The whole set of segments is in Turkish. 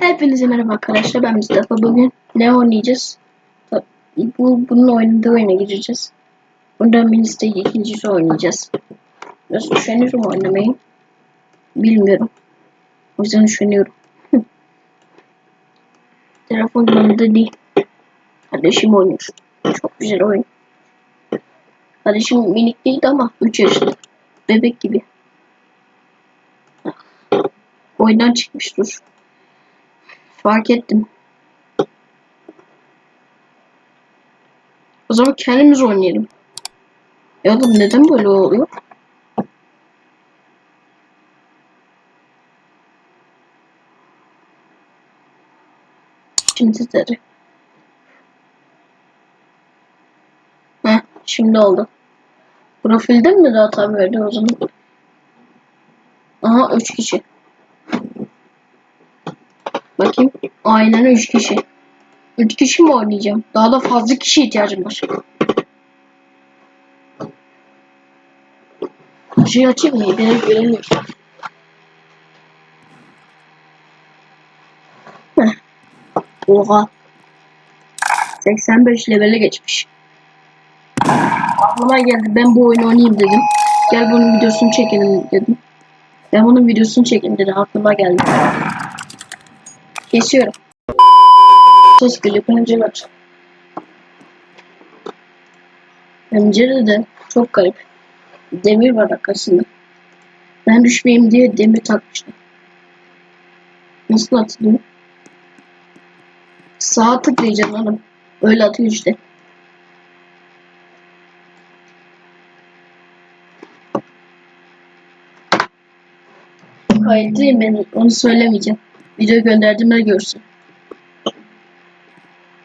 Hepinize merhaba arkadaşlar. Ben Mustafa. Bugün ne oynayacağız? Bu bunun oynadığı oyuna gireceğiz. Bundan Minister ikincisi oynayacağız. Biraz üşeniyorum oynamayı. Bilmiyorum. O yüzden üşeniyorum. Telefon yanında değil. Kardeşim oynuyor. Çok güzel oyun. Kardeşim minik değildi ama 3 yaşında. Bebek gibi. Oyundan çıkmış dur. Fark ettim. O zaman kendimiz oynayalım. Ya oğlum neden böyle oluyor? Şimdi dedi. Heh, şimdi oldu. Profilde mi verdi o zaman? Aha 3 kişi. Bakayım. Aynen 3 kişi. 3 kişi mi oynayacağım? Daha da fazla kişi ihtiyacım var. Şey açayım mı? Beni göremiyor. Heh. Oha. 85 levele geçmiş. Aklıma geldi ben bu oyunu oynayayım dedim. Gel bunun videosunu çekelim dedim. Ben bunun videosunu çekeyim dedim aklıma geldi. Kesiyorum. Ses geliyor pencere aç. Pencere de çok garip. Demir var arkasında. Ben düşmeyeyim diye demir takmıştım. Nasıl atılıyor? Sağa tıklayacaksın oğlum. Öyle atıyor işte. Kayıtlıyım ben onu söylemeyeceğim. Video gönderdiğimde görsün.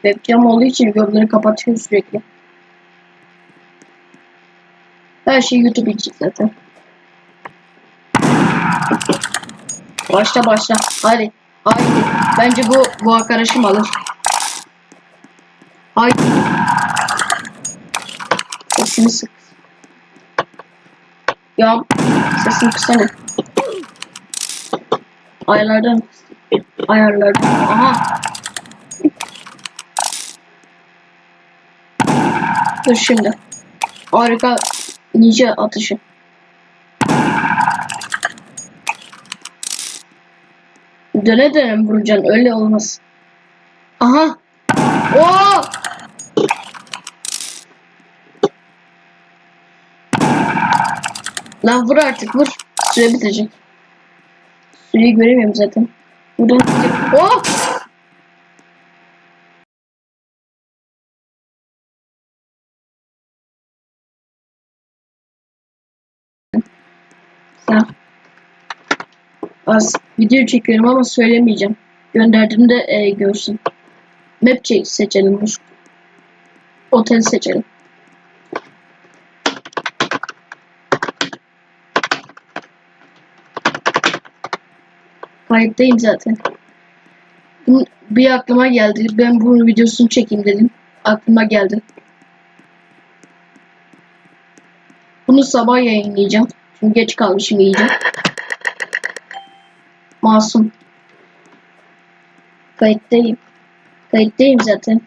Webcam olduğu için yorumları kapatıyor sürekli. Her şey YouTube için zaten. Başla başla. Hadi. Haydi. Bence bu bu arkadaşım alır. Haydi. Sesini sık. Ya sesini kısana. Ayarlardan ayarlardan. Aha. Dur şimdi. Harika ninja atışı. Döne döne vuracaksın öyle olmaz. Aha. Oo! Lan vur artık vur. Süre bitecek. Süreyi göremiyorum zaten. Buradan Oh! Ya. Az video çekiyorum ama söylemeyeceğim. Gönderdiğimde e, görsün. Map seçelim. Otel seçelim. Kayıttayım zaten. Bir aklıma geldi. Ben bunun videosunu çekeyim dedim. Aklıma geldi. Bunu sabah yayınlayacağım. Çünkü geç kalmışım iyice. Masum. Kayıttayım. Kayıttayım zaten.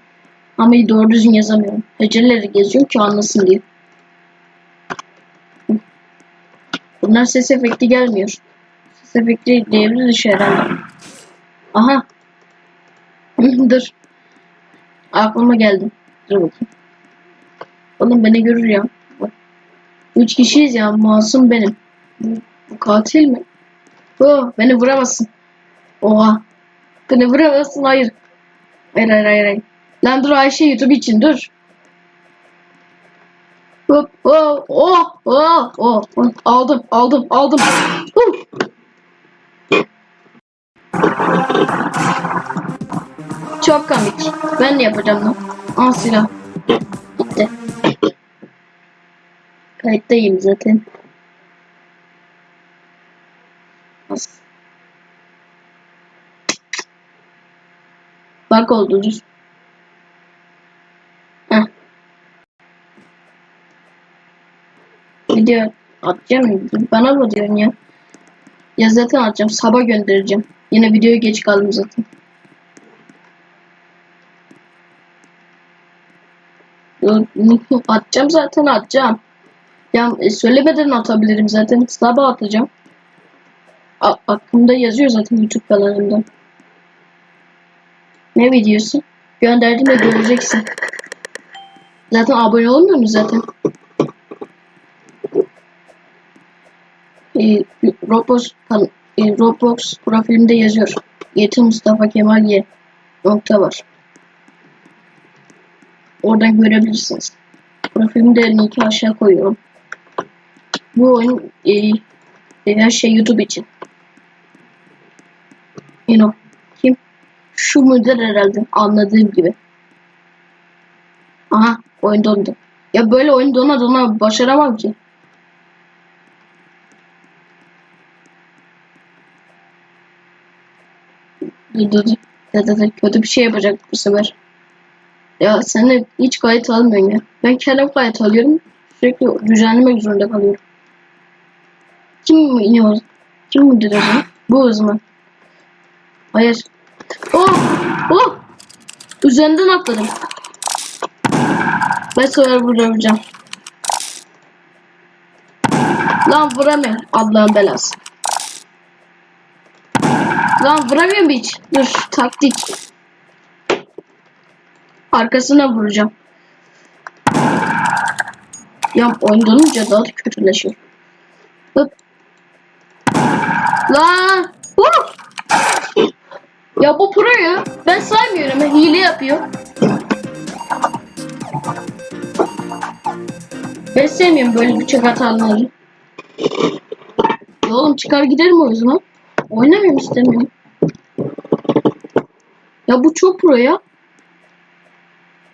Ama doğru düzgün yazamıyorum. Heceleri geziyorum ki anlasın diye. Bunlar ses efekti gelmiyor. Efekti devre dışı herhalde. Aha. Dur. Aklıma geldi. Dur bakayım. Oğlum beni görür ya. Bak. Üç kişiyiz ya. Masum benim. Bu, bu katil mi? Oh, beni vuramazsın. Oha. Beni vuramazsın. Hayır. Hayır hayır hayır. hayır. Lan dur Ayşe YouTube için dur. Hop, oh, oh, oh, oh, oh. Aldım, aldım, aldım. Huh. Çok komik. Ben de yapacağım lan. Al silah. Gitti. Kayıttayım zaten. As. Bak oldu. Heh. Video atacağım. Bana mı diyorsun ya? Ya zaten atacağım. Sabah göndereceğim. Yine videoya geç kaldım zaten. Atacağım zaten atacağım. Ya e, söylemeden atabilirim zaten. Sabah atacağım. A aklımda yazıyor zaten YouTube kanalımda. Ne videosu? Gönderdiğinde göreceksin. Zaten abone olmuyor musun zaten? Ee, Roblox, e, Roblox profilimde yazıyor. Yetim Mustafa Kemal Y. Nokta var. Oradan görebilirsiniz. Profilimde linki aşağı koyuyorum. Bu oyun e, e, her şey YouTube için. You know. Kim? Şu müdür herhalde anladığım gibi. Aha oyun dondu. Ya böyle oyun dona dona başaramam ki. Dur, dur, dur. Kötü bir şey yapacak bu sefer. Ya sen de hiç kayıt almıyorsun ya. Ben kendim kayıt alıyorum. Sürekli düzenlemek zorunda kalıyorum. Kim iniyor? Kim müdür acaba? Bu hız mı? Hayır. Oh! Oh! Üzerinden atladım. Ben sonra vuracağım. Lan vuramıyorum. Allah'ın belası. Lan vuramıyorum hiç. Dur taktik. Arkasına vuracağım. Ya oyun donunca daha da kötüleşiyor. Hop. Lan. Huh! Ya bu proyu ben saymıyorum. Hile yapıyor. Ben sevmiyorum böyle bıçak atanları. Ya oğlum çıkar giderim o zaman. Oynamıyorum istemiyorum. Ya bu çok pro ya.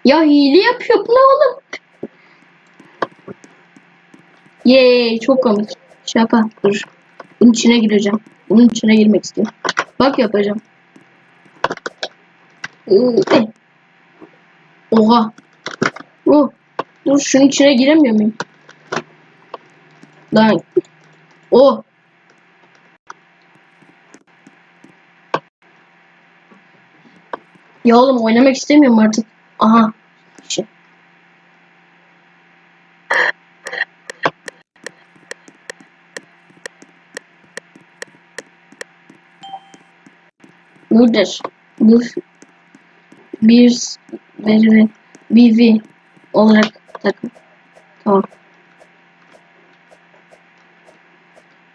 Ya hile yapıyor bu ne oğlum? Yeee çok komik. Şaka dur. Bunun içine gireceğim. Bunun içine girmek istiyorum. Bak yapacağım. Eh. Oha. Oh. Dur şunun içine giremiyor muyum? Lan. Oh. Ya oğlum oynamak istemiyorum artık. Aha. Şey. Budur. Bu bir veri BV olarak takım. Tamam.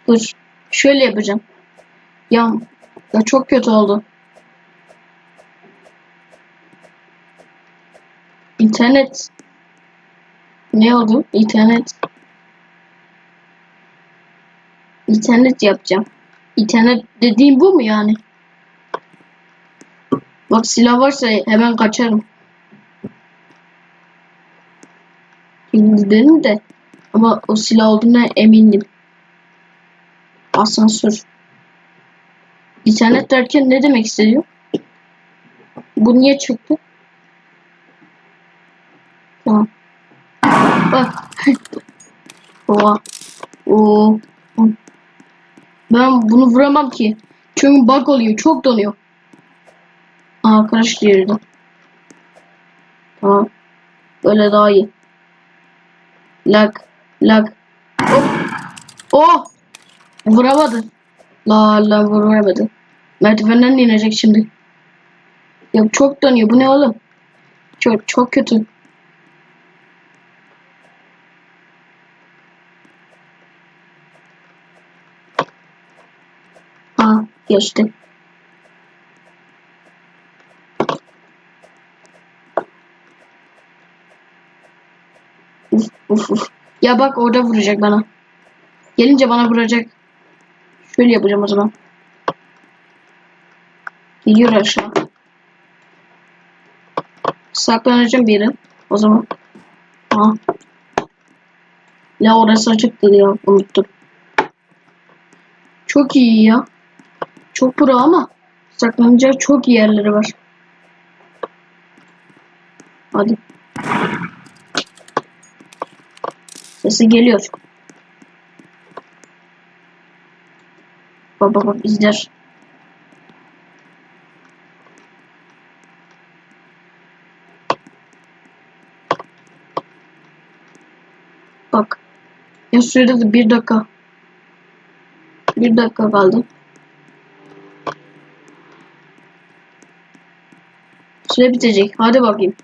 Dur. Şöyle yapacağım. Ya, ya çok kötü oldu. İnternet. Ne oldu? İnternet. İnternet yapacağım. İnternet dediğim bu mu yani? Bak silah varsa hemen kaçarım. Şimdi dedim de ama o silah olduğuna emindim. Asansör. İnternet derken ne demek istiyor? Bu niye çıktı? Oha. Oo. Ben bunu vuramam ki. Çünkü bug oluyor. Çok donuyor. Aa karıştı yerine. Tamam. Böyle daha iyi. Lag. Lag. Hop. Oh. Vuramadı. La la vuramadı. Merdivenden inecek şimdi. Ya çok donuyor. Bu ne oğlum? Çok çok kötü. Ha geçti. Uf, uf. Ya bak orada vuracak bana. Gelince bana vuracak. Şöyle yapacağım o zaman. Geliyor aşağı. Saklanacağım bir yere. O zaman. Ha. Ya orası açık dedi ya. Unuttum. Çok iyi ya. Çok bura ama saklanacak çok yerleri var. Hadi. Sesi geliyor. Baba bak izler. Bak. Ya sürede bir dakika. Bir dakika kaldı. Süre bitecek. Hadi bakayım.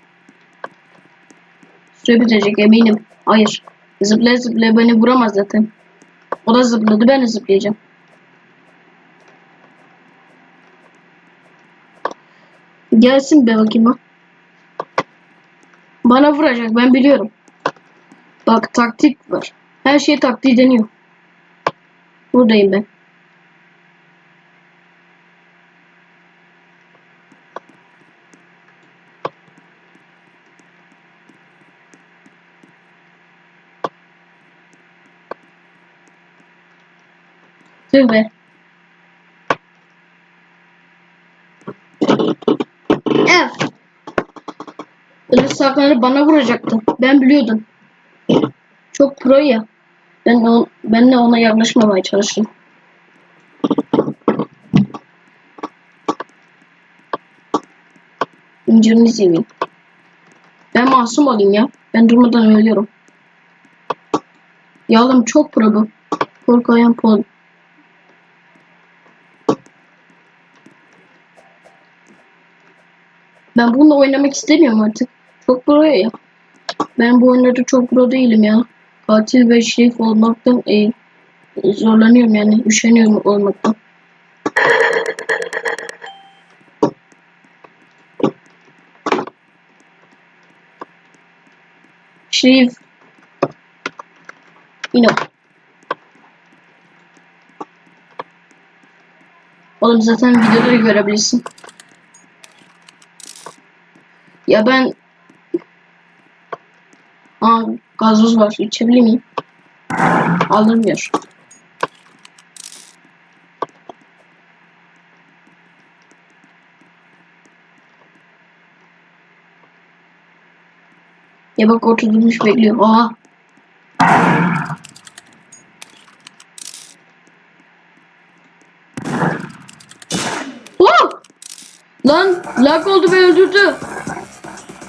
Süre bitecek eminim. Hayır. Zıplaya zıplaya beni vuramaz zaten. O da zıpladı ben de zıplayacağım. Gelsin be bakayım. Bana vuracak ben biliyorum. Bak taktik var. Her şey taktiği deniyor. Buradayım ben. Tüh be. Ev. Öyle saklanıp bana vuracaktı. Ben biliyordum. Çok pro ya. Ben de, on, ben de ona yaklaşmamaya çalıştım. İncirini seveyim. Ben masum olayım ya. Ben durmadan ölüyorum. Ya oğlum çok pro bu. Korkayan pol. Ben bununla oynamak istemiyorum artık. Çok pro ya. Ben bu oyunlarda çok pro değilim ya. Katil ve şerif olmaktan e, zorlanıyorum yani. Üşeniyorum olmaktan. Şerif. Yine. Oğlum zaten videoları görebilirsin. Ya ben Aa gazoz var. İçebilir miyim? Alınmıyor. Ya bak orada durmuş bekliyor. Aa. Lan lag oldu ve öldürdü.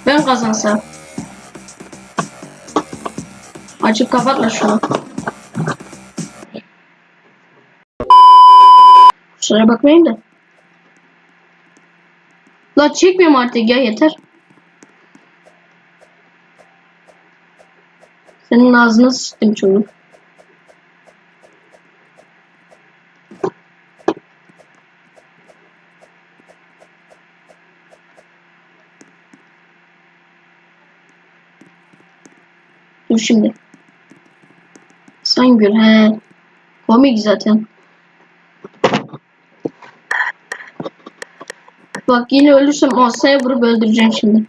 Ben kazansam. Açıp kapatma şunu. Kusura bakmayın da. La çekmiyorum artık ya yeter. Senin ağzına sıçtım çocuğum. Dur şimdi. Sen gül he. Komik zaten. Bak yine ölürsem masaya vurup öldüreceğim şimdi.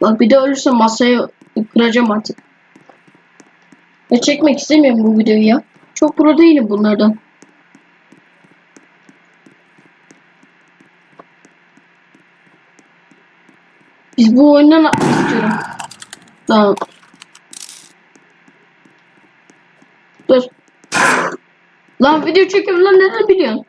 Bak bir de ölürsem masayı kıracağım artık. Ya çekmek istemiyorum bu videoyu ya. Çok pro değilim bunlardan. Bu oyundan atmak istiyorum. Tamam. Dur. Lan video çekiyorum lan neden biliyorsun?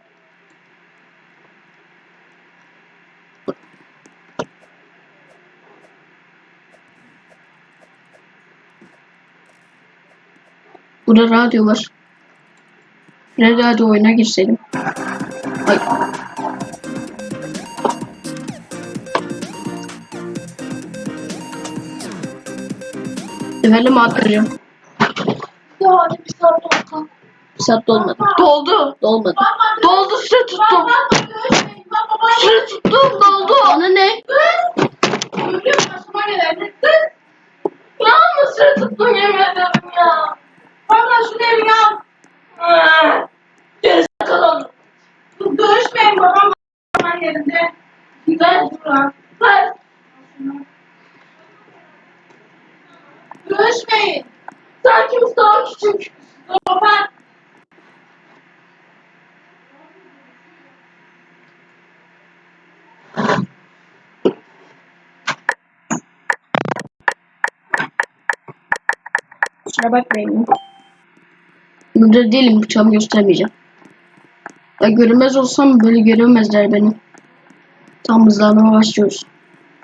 Burada radyo var. Radyo oyuna girseydim. Ay. Severle mi attıracağım? Ya hadi bir saat oldu. Bir saat dolmadı. Doldu. Dolmadı. Doldu süre tuttum. Süre tuttum doldu. Bana ne? Ya ama süre tuttum yemin ederim ya. Valla şu evi ya. Gerizekalı. Görüşmeyin babam babam yerinde. Güzel duran. Ver. Görüşmeyin. Sen kimsin daha küçük? Baba. Kusura bakmayın. Burada değilim bıçağımı göstermeyeceğim. Ya görünmez olsam böyle göremezler beni. Tam hızlanmaya başlıyoruz.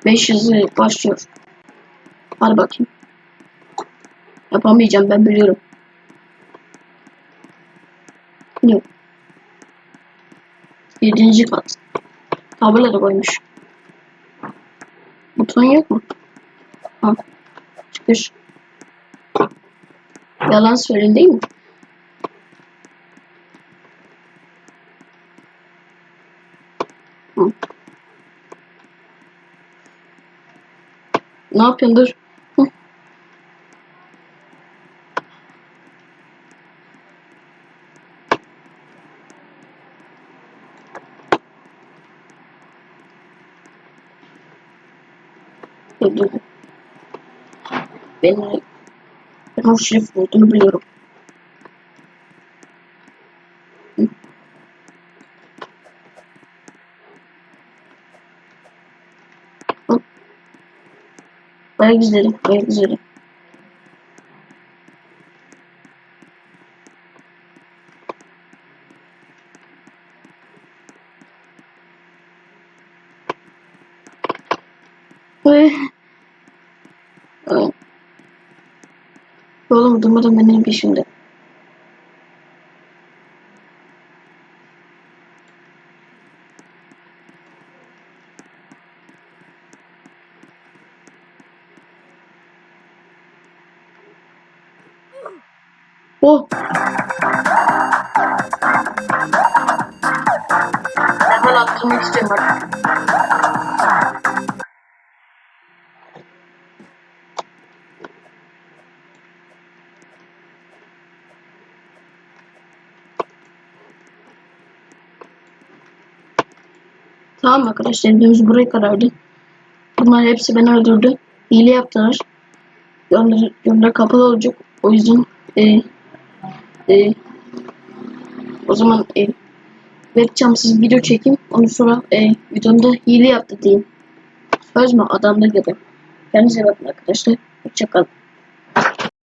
5 hızlı başlıyor. Hadi bakayım. Yapamayacağım ben biliyorum. Yok. Yedinci kat. Tabela da koymuş. Buton yok mu? Ha. Çıkış. Yalan söyleyin değil mi? Hı. Ne yapıyorsun dur. Hı. Dur dur. dur. Ben, ben o şerif olduğunu biliyorum. Hı. Hop. Bayağı güzelim, bayağı güzelim. Ay. Ay. Oğlum durmadan benim peşimde. Oh. Hemen attırmak istiyorum artık. Tamam arkadaşlar videomuz buraya kadardı. Bunlar hepsi beni öldürdü. Hile yaptılar. Yolları, yollar kapalı olacak. O yüzden e, e, o zaman e, webcamsız video çekeyim. Ondan sonra e, videomda hile yaptı diyeyim. Söz mü adamda gibi. Kendinize bakın arkadaşlar. Hoşçakalın.